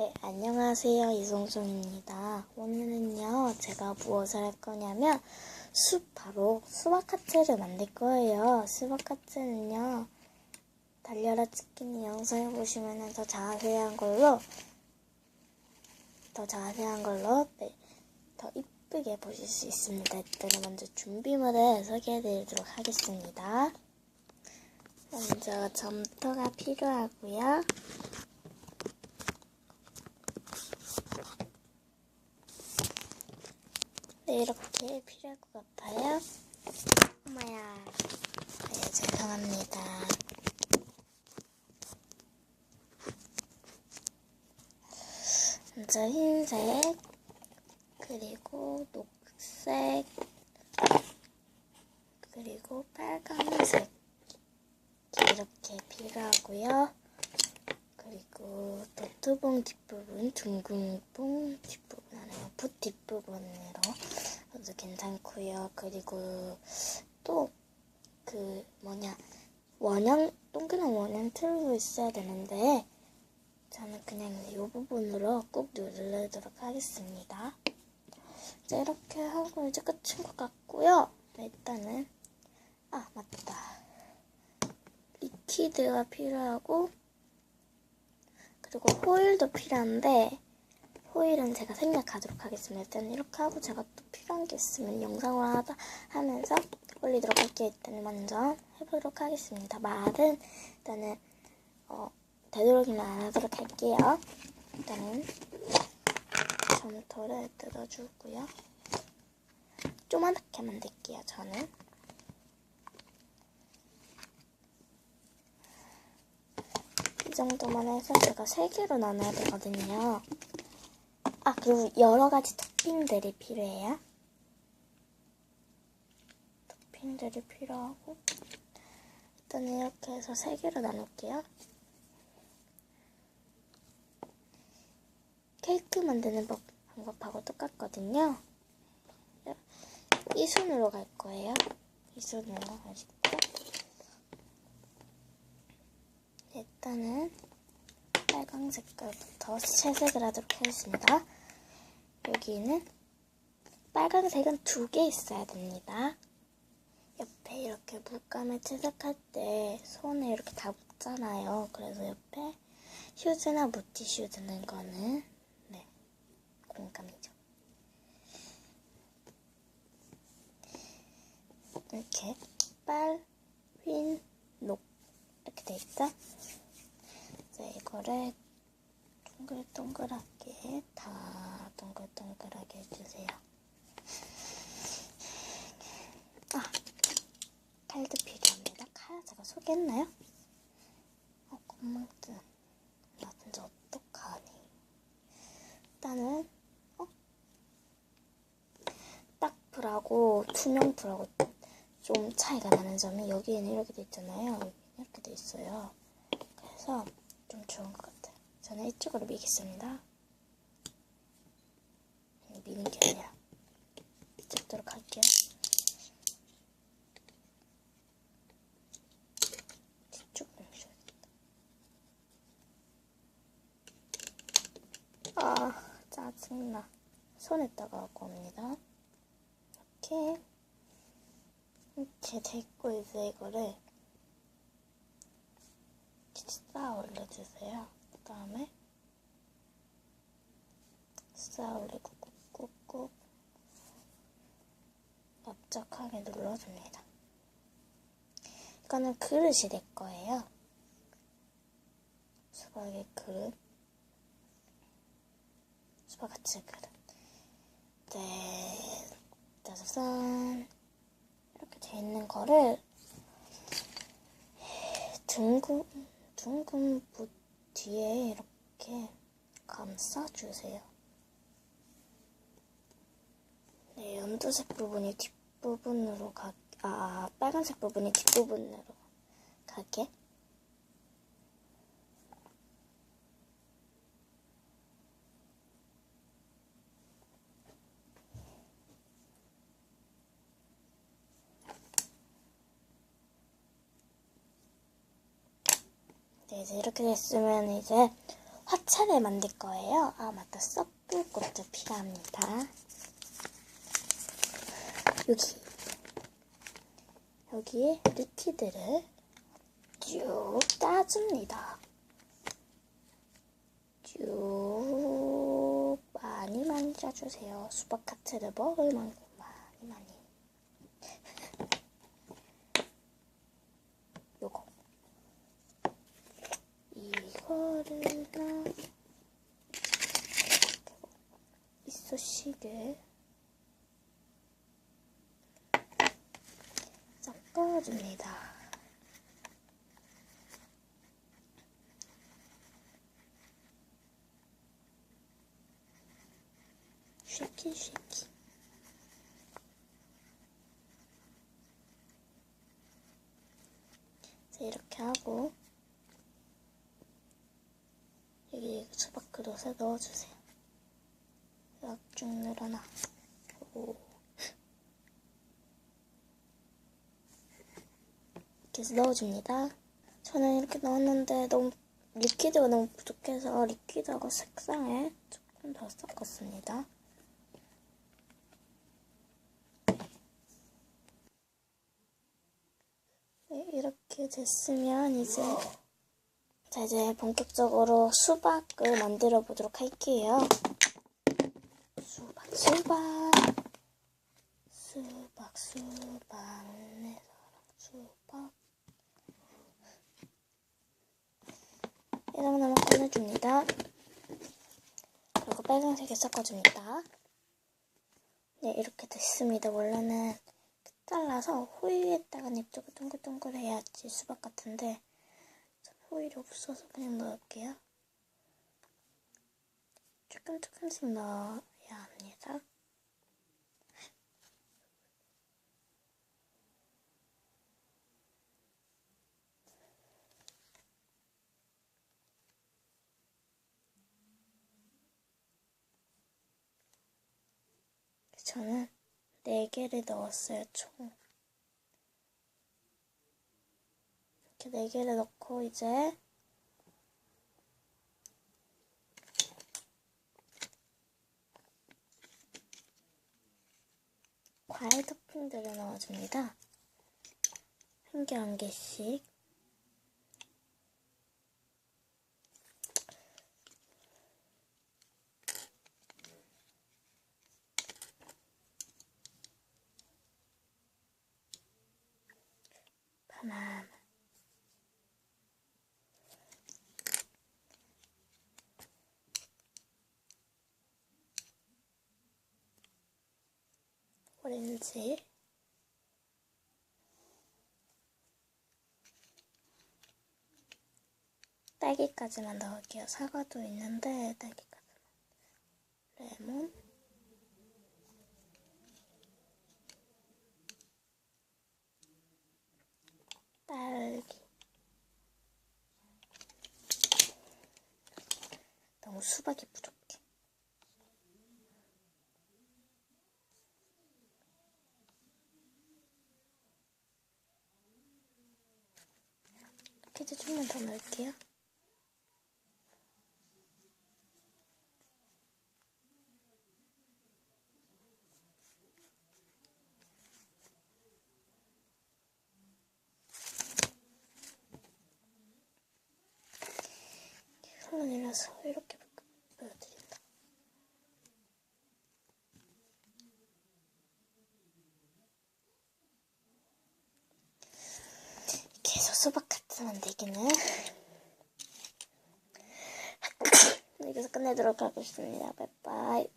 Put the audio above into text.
네, 안녕하세요. 이송송입니다. 오늘은요, 제가 무엇을 할 거냐면, 수, 바로 수박 하트를 만들 거예요. 수박 하트는요, 달려라 치킨 영상을 보시면 더 자세한 걸로, 더 자세한 걸로, 네, 더 이쁘게 보실 수 있습니다. 일단은 먼저 준비물을 소개해 드리도록 하겠습니다. 먼저 점토가 필요하고요. 네, 이렇게 필요할 것 같아요. 엄마야. 네, 죄송합니다. 먼저 흰색, 그리고 녹색, 그리고 빨간색. 이렇게 필요하고요. 그리고 노트봉 뒷부분, 둥근봉 뒷부분 붓 뒷부분으로 해도 괜찮고요. 그리고 또 그 뭐냐 원형 동그란 원형 틀고 있어야 되는데 저는 그냥 이 부분으로 꾹 누르도록 하겠습니다. 이제 이렇게 하고 이제 끝인 것 같고요. 네, 일단은 아 맞다. 리퀴드가 필요하고 그리고 호일도 필요한데 호일은 제가 생략하도록 하겠습니다. 일단 이렇게 하고 제가 또 필요한 게 있으면 영상으로 하다 하면서 올리도록 할게요. 일단 먼저 해보도록 하겠습니다. 말은 일단은 어, 되도록이면 안 하도록 할게요. 일단은 점토를 뜯어주고요. 조그맣게 만들게요. 저는. 이 정도만 해서 제가 세 개로 나눠야 되거든요. 아, 그리고 여러 가지 토핑들이 필요해요. 토핑들이 필요하고. 일단 이렇게 해서 세 개로 나눌게요. 케이크 만드는 법, 방법하고 똑같거든요. 이 순으로 갈 거예요. 이 순으로 아시죠? 일단은 빨강 색깔부터 채색을 하도록 하겠습니다. 여기는 빨간색은 두 개 있어야 됩니다. 옆에 이렇게 물감을 채색할 때 손에 이렇게 다 묻잖아요. 그래서 옆에 휴즈나 물티슈 드는 거는 네 공감이죠. 이렇게 빨, 흰, 녹 이렇게 돼 있죠? 이제 이거를 동글동글하게 다 동글동글하게 해주세요. 아, 칼도 필요합니다. 칼 제가 소개했나요? 어, 건망증. 나 진짜 어떡하니. 일단은, 어? 딱풀하고 투명풀하고 좀 차이가 나는 점이 여기에는 이렇게 돼 있잖아요. 이렇게 돼 있어요. 그래서 좀 좋은 것 같아요. 저는 이쪽으로 미겠습니다. 미는 게 아니라 찍도록 할게요. 뒤쪽으로 미셔야겠다. 아, 짜증나. 손에다가 갖고 옵니다. 이렇게 이렇게 됐고 이제 이거를 쌓아 올려주세요. 그 다음에 쌓아 올리고 꾹꾹꾹 납작하게 눌러줍니다. 이거는 그릇이 될 거예요. 수박의 그릇. 수박같이 그릇. 네, 짜자잔. 이렇게 돼 있는 거를 둥근 둥근 붓 뒤에 이렇게 감싸주세요. 네, 연두색 부분이 뒷부분으로 가, 아, 빨간색 부분이 뒷부분으로 가게. 네, 이제 이렇게 됐으면 이제 화차를 만들 거예요. 아, 맞다. 썩불꽃도 필요합니다. 여기. 여기에 리퀴드를 쭉 따줍니다. 쭉 많이 짜주세요. 수박 카트를 먹을 만큼 많이 많이. 요거. 이거를 나 이소식을 섞어줍니다. 쉐키 쉐키 자, 이렇게 하고 여기 수박 그릇에 넣어주세요. 쭉 늘어나. 오. 이렇게 해서 넣어줍니다. 저는 이렇게 넣었는데 너무 리퀴드가 너무 부족해서 리퀴드하고 색상을 조금 더 섞었습니다. 네, 이렇게 됐으면 이제 자 이제 본격적으로 수박을 만들어 보도록 할게요. 수박 수박 수박 내 사랑 수박 이런 하나만 꺼내줍니다. 그리고 빨간색에 섞어줍니다. 네 이렇게 됐습니다. 원래는 잘라서 호일에다가 냅두고 동글동글 해야지 수박 같은데 호일이 없어서 그냥 넣을게요. 조금 조금씩 넣어 야 합니다. 저는 4개를 넣었어요, 총. 이렇게 4개를 넣고 이제 과일 토핑들을 넣어줍니다. 한 개 한 개씩. 바나나. 오렌지. 딸기까지만 넣을게요. 사과도 있는데 딸기까지만. 레몬. 딸기. 너무 수박이 부족 좀만 더 넣을게요. 손이라서 이렇게 보여드린다. 이렇게 해서 수박 카트 만들기는 여기서 끝내도록 하겠습니다. 바이바이.